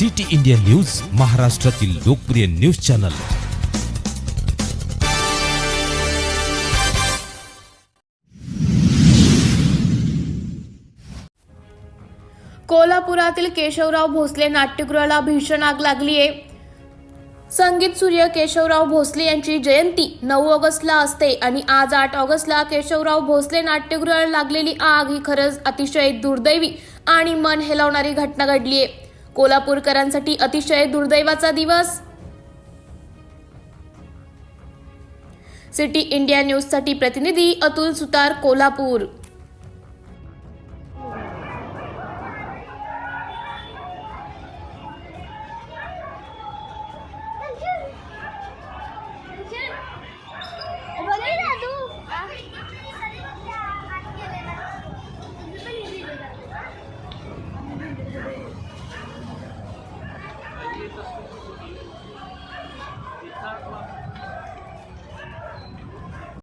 City India news महाराष्ट्रातील लोकप्रिय news channel. कोल्हापुरातील केशवराव भोसले नाट्यगृहाला भीषण आग लागली आहे. संगीत सूर्य केशवराव भोसले यांची जयंती नऊ ऑगस्टला असते आणि आज आठ ऑगस्टला केशवराव भोसले नाट्यगृहाला लागलेली आग ही खरंच अतिशय दुर्दैवी आणि मन हेलावणारी घटना घडली आहे. कोल्हापूरकरांसाठी अतिशय दुर्दैवाचा दिवस. सिटी इंडिया न्यूजसाठी प्रतिनिधी अतुल सुतार कोल्हापूर. just